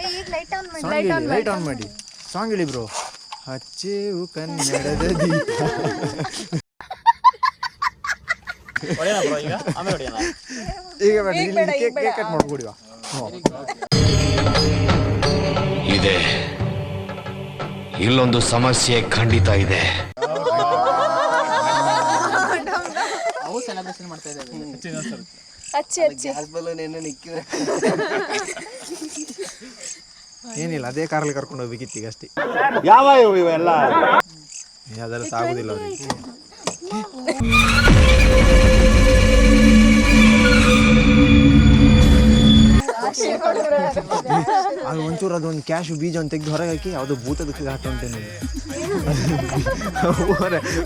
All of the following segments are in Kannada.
ಏ ಈಗ ಲೈಟ್ ಆನ್ ಮಾಡಿ ಸಾಂಗ್ ಹೇಳಿ ಲೈಟ್ ಆನ್ ಮಾಡಿ. ಸಾಂಗ್ ಹೇಳಿ ಬ್ರೋ ಹಚ್ಚೇವು ಕನ್ನಡದ ದೀಪ. ಈಗ? ಆಮೇಲೆ ಹೊಡೆಯೋಣ. ಈಗ ಬೇಡ ಇಲ್ಲಿ ಕೇಕ್ ಕೇಕ್ ಕಟ್ ಮಾಡ್ಕೊಡಿವಾ ಇದೆ. ಇಲ್ಲೊಂದು ಸಮಸ್ಯೆ ಖಂಡಿತ ಇದೆ. ಅವು ಸೆಲೆಬ್ರೇಷನ್ ಮಾಡ್ತಾ ಇದ್ದೇವೆ. ಹಚ್ಚಿ ಹಚ್ಚಿ. ಏನಿಲ್ಲ ಅದೇ ಕಾರಲ್ಲಿ ಕರ್ಕೊಂಡು ಹೋಗ್ಬೇಕಿತ್ತೀಗ ಅಷ್ಟೇ. ಯಾವ ಇವೆಲ್ಲ? ಅದೆಲ್ಲ ಸಾಗುದಿಲ್ಲ ಅವ್ರಿಗೆ. ಅದು ಒಂಚೂರು ಅದೊಂದು ಕ್ಯಾಶು ಬೀಜ ಒಂದು ತೆಗೆದು ಹೊರಗೆ ಹಾಕಿ ಅದು ಭೂತದಕ್ಕೆ ಹಾಕೊಂತೇನೆ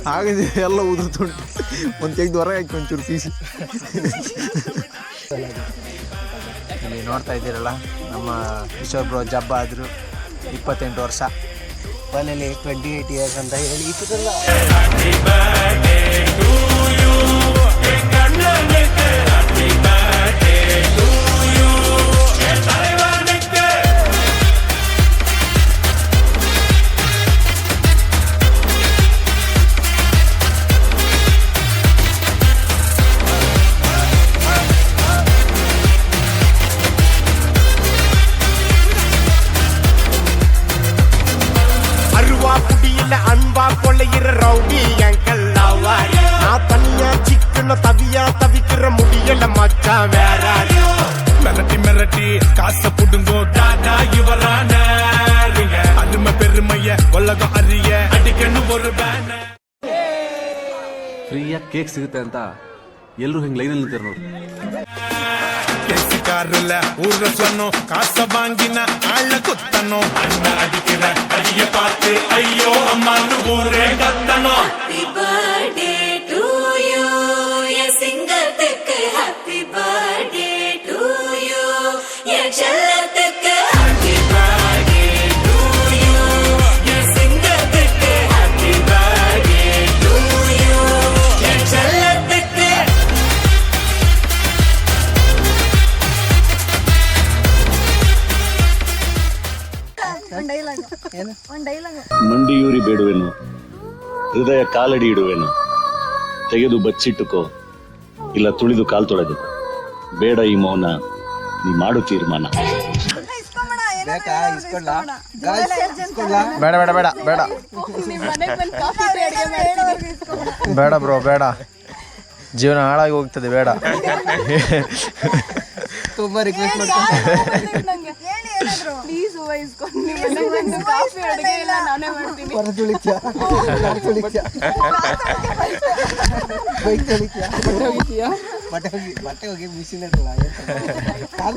ಹಾಗೆ ಎಲ್ಲ ಉದುರ್ತುಂಟು ಒಂದು ತೆಗೆದು ಹೊರಗೆ ಹಾಕಿ ಒಂಚೂರು ಪೀಸ್. ನೋಡ್ತಾ ಇದ್ದೀರಲ್ಲ, ನಮ್ಮ ಕಿಶೋರ್ ಬ್ರೋ ಜಬ್ಬ ಆದರು ಇಪ್ಪತ್ತೆಂಟು ವರ್ಷ. ಫೈನಲಿ ಟ್ವೆಂಟಿ ಏಟ್ ಇಯರ್ಸ್ ಅಂತ ಹೇಳಿ ಇಟ್ಟಿರಲ್ಲ ಕೇಕ್ ಸಿಗುತ್ತೆ ಅಂತ ಎಲ್ಲರೂ ಹಿಂಗೆ ಲೈನಲ್ಲಿ ನಿಂತಾರೆ ನೋಡಿ ಕಾರಲ್ಲ ಊರ ಸೊನ್ನು ಕಾಸ ಬಾಂಗಿನ ಆಳ ಕುತ್ತನು ಅಣ್ಣ ಅಡಿಕಿರ ಅಡಿಯ ಪಾತ್ರೆ ಅಯ್ಯೋ ಅಮ್ಮ ಊರೇ ಕತ್ತನೋ ಡೈಲಾಗ್ ಮಂಡಿಯೂರಿ ಬೇಡುವೆನು. ಹೃದಯ ಕಾಲಡಿ ಇಡುವೆನು. ತೆಗೆದು ಬಚ್ಚಿಟ್ಟುಕೋ. ಇಲ್ಲ ತುಳಿದು ಕಾಲ್ ತೊಳೆದು. ಬೇಡ ಈ ಮೌನ. ನೀ ಮಾಡು ತೀರ್ಮಾನ? ಬೇಡ ಬೇಡ ಬೇಡ ಬೇಡ. ಬೇಡ ಬ್ರೋ ಬೇಡ. ಜೀವನ ಹಾಳಾಗಿ ಹೋಗ್ತದೆ ಬೇಡ. ತುಂಬಾ ರಿಕ್ವೆಸ್ಟ್ ಪ್ಲೀಸ್ ವಹಿಸ್ಕೊಂಡು ಎಲ್ಲ ನಾನೇ ಮಾಡ್ತೀನಿ. ಬಟ್ಟೆ ಹೋಗಿ ಬಟ್ಟೆ ಹೋಗಿ ಮಿಷಿನ್ ಇರಲ್ಲ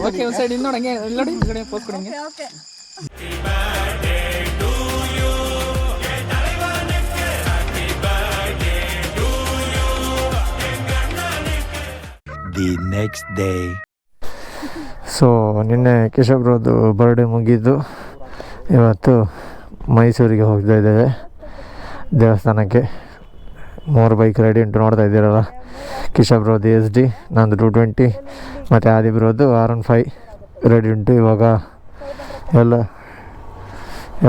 ಓಕೆ ಒಂದು ಸೈಡ್ ನೋಡಂಗೆ ಇಲ್ಲಿ ನೋಡಿ ನೋಡಿ post Kodange okay the next day so ನಿನ್ನೆ ಕೇಶವ್ರದ್ದು ಬರ್ಡೇ ಮುಗಿದು ಇವತ್ತು ಮೈಸೂರಿಗೆ ಹೋಗ್ತಾ ಇದ್ದೇವೆ. ದೇವಸ್ಥಾನಕ್ಕೆ. ಮೂರು ಬೈಕ್ ರೆಡಿ ಉಂಟು ನೋಡ್ತಾ ಇದ್ದೀರಲ್ಲ. ಕಿಶಬ್ರದ್ದು ಎಸ್ ಡಿ ನಂದು ಟು ಟ್ವೆಂಟಿ ಮತ್ತು ಆದಿಬ್ರದ್ದು ಆರ್ ಒನ್ ಫೈ ರೆಡಿ ಉಂಟು. ಇವಾಗ ಎಲ್ಲ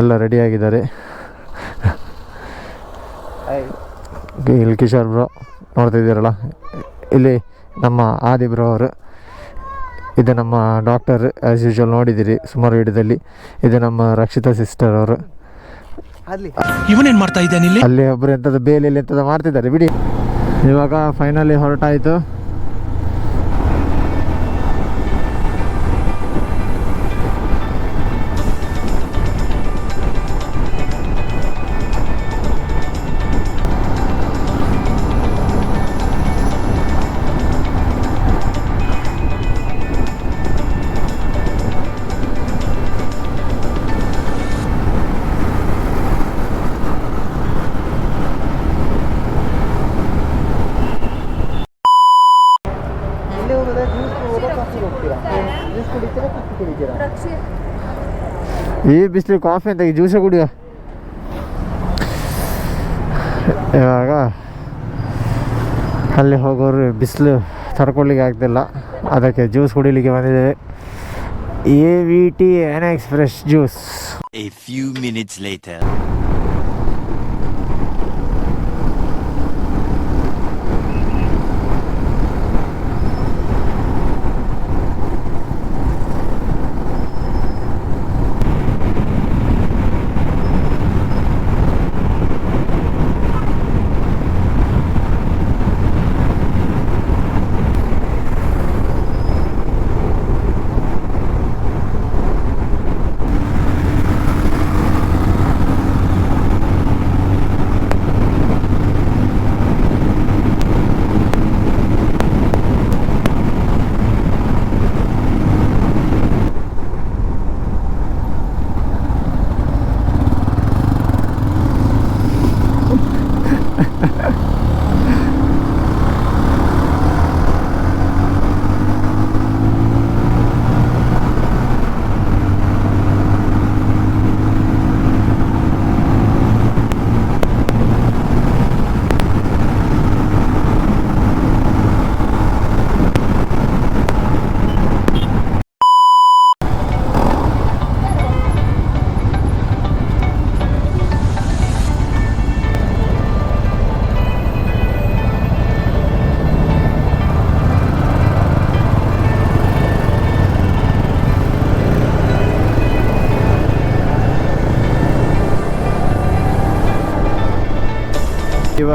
ಎಲ್ಲ ರೆಡಿಯಾಗಿದ್ದಾರೆ ಇಲ್ಲಿ ಕಿಶೋರ್ ಬ್ರೋ ನೋಡ್ತಾ ಇದ್ದೀರಲ್ಲ. ಇಲ್ಲಿ ನಮ್ಮ ಆದಿ ಬ್ರೋ ಅವರು ಇದು ನಮ್ಮ ಡಾಕ್ಟರ್ ಆ್ಯಸ್ ಯೂಶುವಲ್ ನೋಡಿದ್ದೀರಿ ಸುಮಾರು ವಿಡಿಯೋದಲ್ಲಿ ಇದು ನಮ್ಮ ರಕ್ಷಿತಾ ಸಿಸ್ಟರ್ ಅವರು. ಇವನೇನ್ ಮಾಡ್ತಾ ಇದ್ದಾನೆ ಇಲ್ಲಿ? ಅಲ್ಲಿ ಒಬ್ಬರು ಎಂಥದ್ದು ಬೇಲಿಯಲ್ಲಿ ಎಂಥದ್ದು ಮಾಡ್ತಿದ್ದಾರೆ ಬಿಡಿ. ಇವಾಗ ಫೈನಲಿ ಹೊರಟಾಯಿತು. ಈ ಬಿಸಿಲು ಕಾಫಿ ಅಂತ ಜ್ಯೂಸೇ ಕುಡಿಯೋ? ಇವಾಗ ಅಲ್ಲಿ ಹೋಗೋರು ಬಿಸಿಲು ತಡ್ಕೊಳ್ಳಿಕ್ಕೆ ಆಗ್ತಿಲ್ಲ. ಅದಕ್ಕೆ ಜ್ಯೂಸ್ ಕುಡಿಲಿಕ್ಕೆ ಬಂದಿದ್ದೇವೆ. A V T N express juice A few minutes later.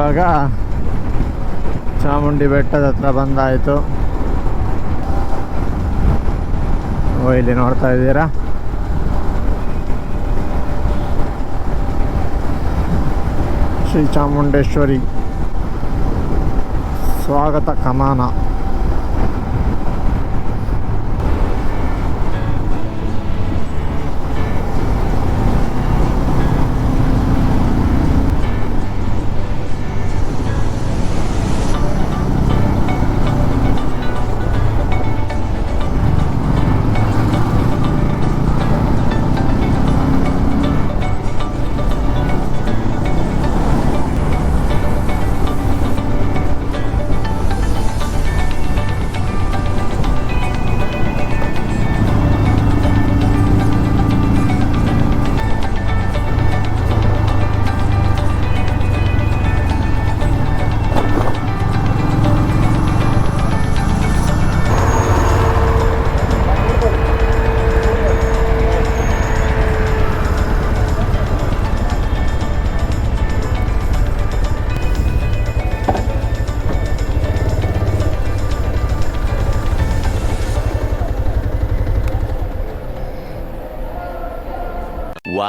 ಇವಾಗ ಚಾಮುಂಡಿ ಬೆಟ್ಟದ ಹತ್ರ ಬಂದಾಯಿತು. ಓ ಇಲ್ಲಿ ನೋಡ್ತಾ ಇದ್ದೀರಾ? ಶ್ರೀ ಚಾಮುಂಡೇಶ್ವರಿ. ಸ್ವಾಗತ ಕಮಾನ.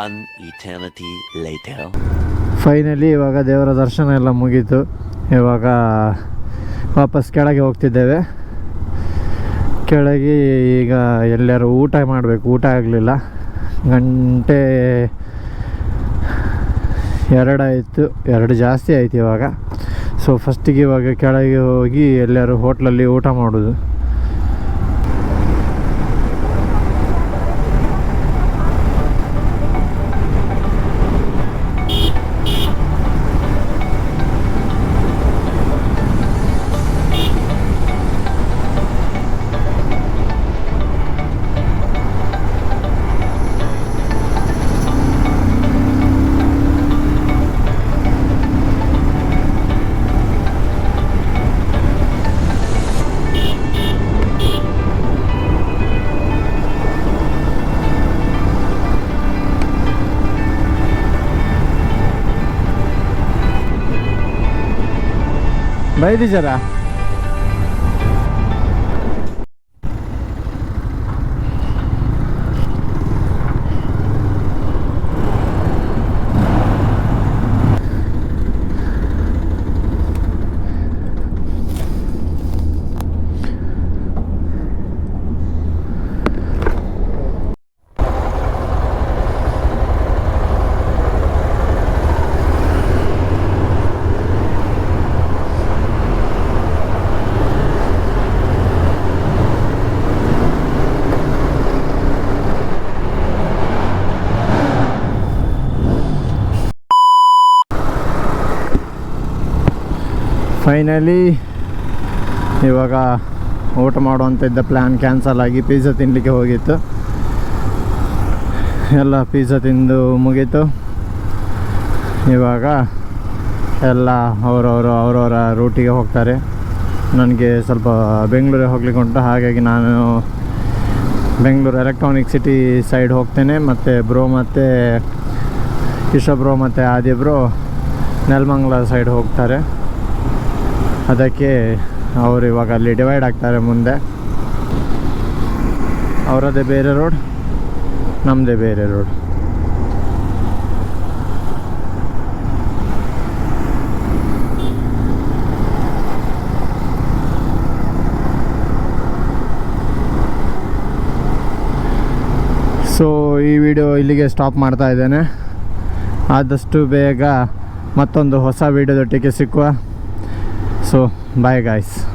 One ಇಟರ್ನಿಟಿ ಲೈಟರ್ ಫೈನಲಿ ಇವಾಗ ದೇವರ ದರ್ಶನ ಎಲ್ಲ ಮುಗೀತು. ಇವಾಗ ವಾಪಸ್ ಕೆಳಗೆ ಹೋಗ್ತಿದ್ದೇವೆ. ಕೆಳಗೆ ಈಗ ಎಲ್ಲರೂ ಊಟ ಮಾಡಬೇಕು. ಊಟ ಆಗಲಿಲ್ಲ. ಗಂಟೆ ಎರಡಾಯಿತು ಎರಡು ಜಾಸ್ತಿ ಆಯ್ತು ಇವಾಗ. ಸೊ ಫಸ್ಟಿಗೆ ಇವಾಗ ಕೆಳಗೆ ಹೋಗಿ ಎಲ್ಲರೂ ಹೋಟ್ಲಲ್ಲಿ ಊಟ ಮಾಡೋದು. Bye, Vijara. ಫೈನಲಿ ಇವಾಗ ಊಟ ಮಾಡುವಂಥ ಇದ್ದ ಪ್ಲ್ಯಾನ್ ಕ್ಯಾನ್ಸಲ್ ಆಗಿ ಪಿಜ್ಜಾ ತಿನ್ನಲಿಕ್ಕೆ ಹೋಗಿತ್ತು. ಎಲ್ಲ ಪಿಜ್ಜಾ ತಿಂದು ಮುಗೀತು. ಇವಾಗ ಎಲ್ಲ ಅವರವರು ಅವರವರ ರೂಟಿಗೆ ಹೋಗ್ತಾರೆ. ನನಗೆ ಸ್ವಲ್ಪ ಬೆಂಗಳೂರಿಗೆ ಹೋಗ್ಲಿಕ್ಕೆ ಉಂಟು. ಹಾಗಾಗಿ ನಾನು ಬೆಂಗಳೂರು ಎಲೆಕ್ಟ್ರಾನಿಕ್ ಸಿಟಿ ಸೈಡ್ ಹೋಗ್ತೇನೆ. ಮತ್ತು ಬ್ರೋ ಮತ್ತು ಕಿಶೋ ಬ್ರೋ ಮತ್ತು ಆದಿ ಬ್ರೋ ನೆಲಮಂಗಲ ಸೈಡ್ ಹೋಗ್ತಾರೆ. ಅದಕ್ಕೆ ಅವರು ಇವಾಗ ಅಲ್ಲಿ ಡಿವೈಡ್ ಆಗ್ತಾರೆ ಮುಂದೆ. ಅವರದೇ ಬೇರೆ ರೋಡ್ ನಮ್ಮದೇ ಬೇರೆ ರೋಡ್ ಸೊ ಈ ವಿಡಿಯೋ ಇಲ್ಲಿಗೆ ಸ್ಟಾಪ್ ಮಾಡ್ತಾ ಇದ್ದೇನೆ. ಆದಷ್ಟು ಬೇಗ ಮತ್ತೊಂದು ಹೊಸ ವಿಡಿಯೋದೊಟ್ಟಿಗೆ ಸಿಕ್ಕುವ. So, bye guys.